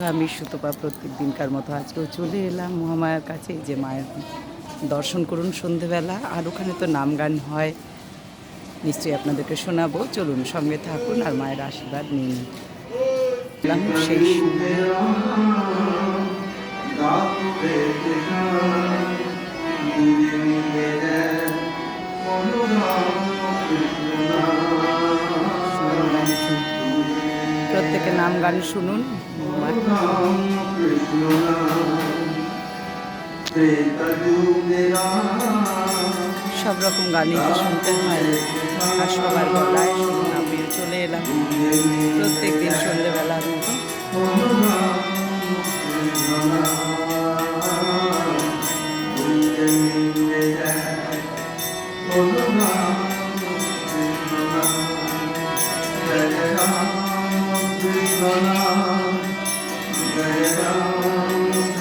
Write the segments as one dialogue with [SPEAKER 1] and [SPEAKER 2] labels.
[SPEAKER 1] আমি সুতপা প্রত্যেক দিনকার মতো আজকেও চলে এলাম মহামায়ার কাছে যে মায়ের দর্শন করুন সন্ধেবেলা, আর ওখানে তো নাম গান হয়। নিশ্চয়ই আপনাদেরকে শোনাবো। চলুন সঙ্গে থাকুন আর মায়ের আশীর্বাদ নিন। সেই সময়। সুন্দর গান শুনুন। সব রকম গানই তো শুনতে হয়। আর সবার গলায় শুনুন আমি চলে এলাম। প্রত্যেক দিন সন্ধ্যেবেলার মতো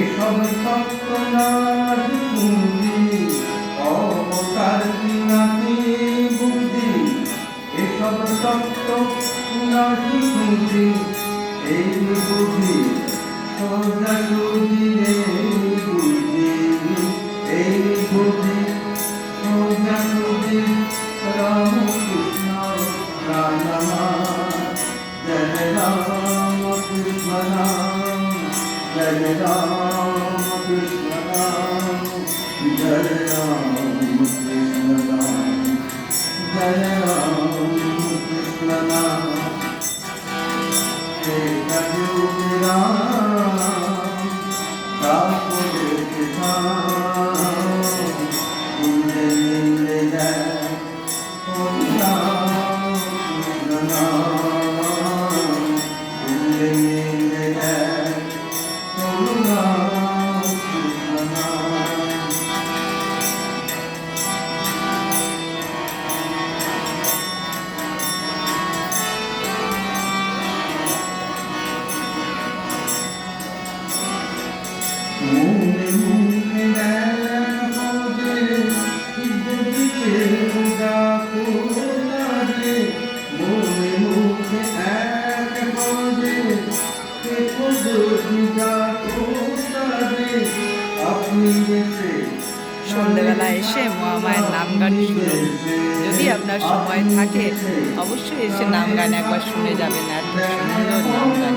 [SPEAKER 2] এসব সত্য নার পুঁজি অবতার নাকি বুঝি এসব সত্য নাকি পুঁজি এই বুঝি সোজা সুজি হে কলিযুগ এসে
[SPEAKER 1] মহামায়ের নাম গান শুনুন। যদি আপনার সময় থাকে, অবশ্যই এসে নাম গান একবার শুনে যাবেন, এত সুন্দর নাম গান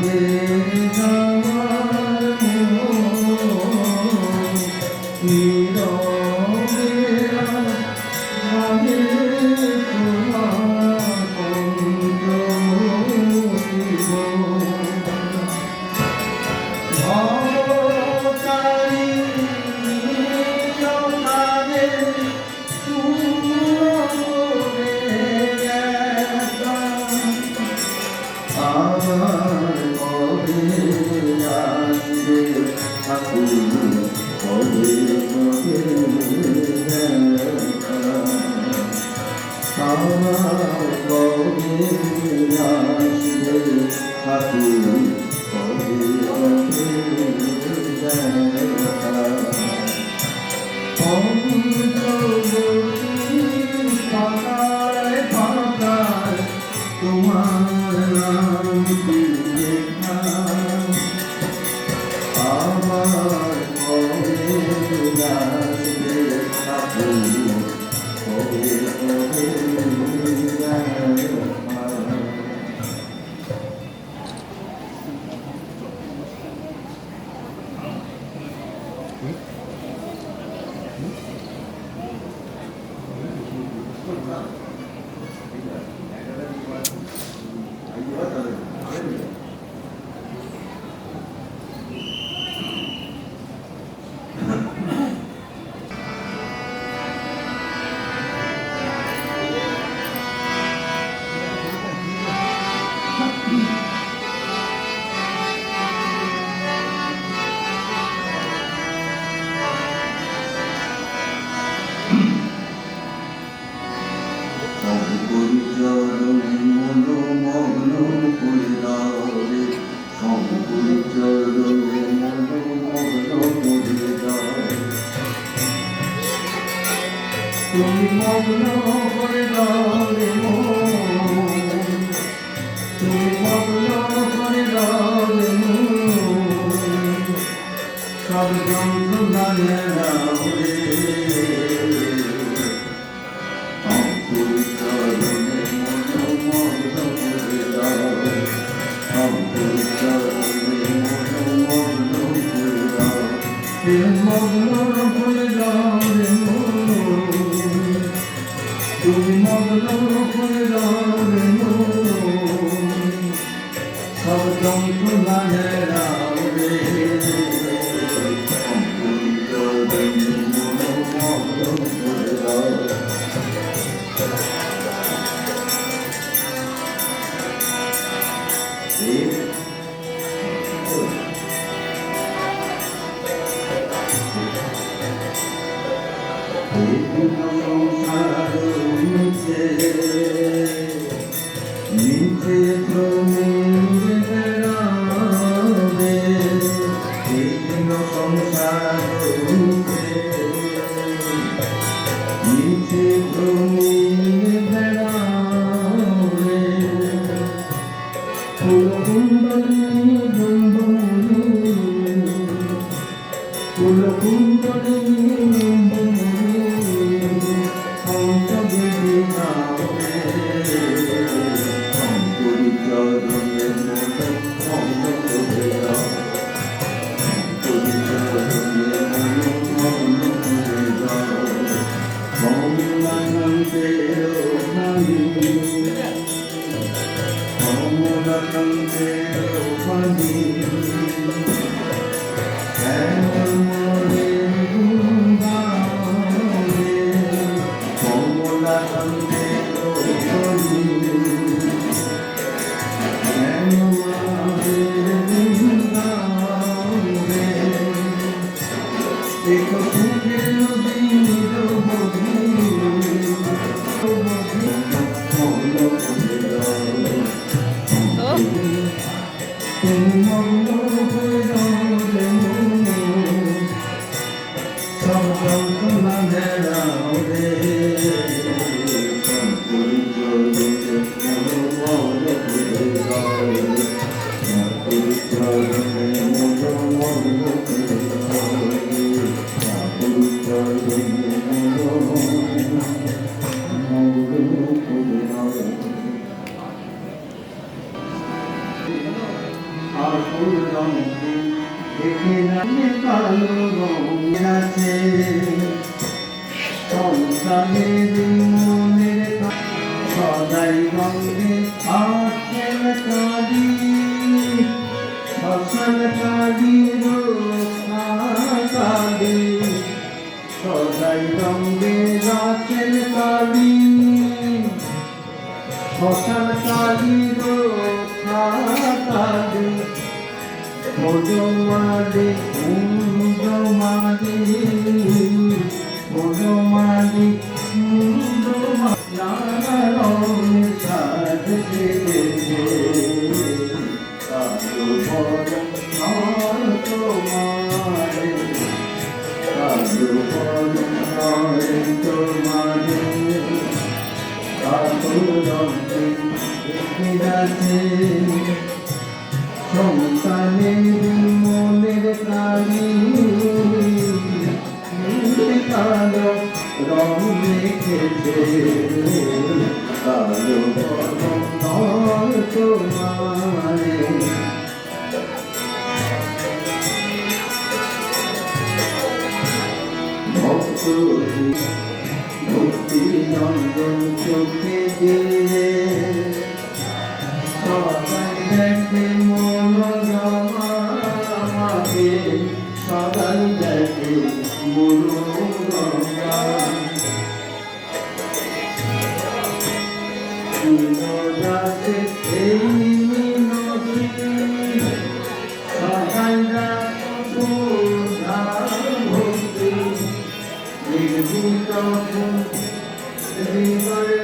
[SPEAKER 2] Hallelujah. তোমার 음. Amen. They a book and সন্তানের মনের সদাই রঙে আছেন কালি। ফসল কালি কালি। সদাই রঙে আছেন কালি। ফসল কালি রোখা কালি মজমালি কুঞ্জমালি মজমালি কুঞ্জমালি সাজে কালো রঙে আছে সন্তানের মনের কালি কালো রং রেখেছে কালো নয় তোমারে ভক্ত নন্দন চোখে দিয়ে সবাই দেখে মনোরমাকে সবাই দেখে মনোরমা। নির্মিত হৃদয়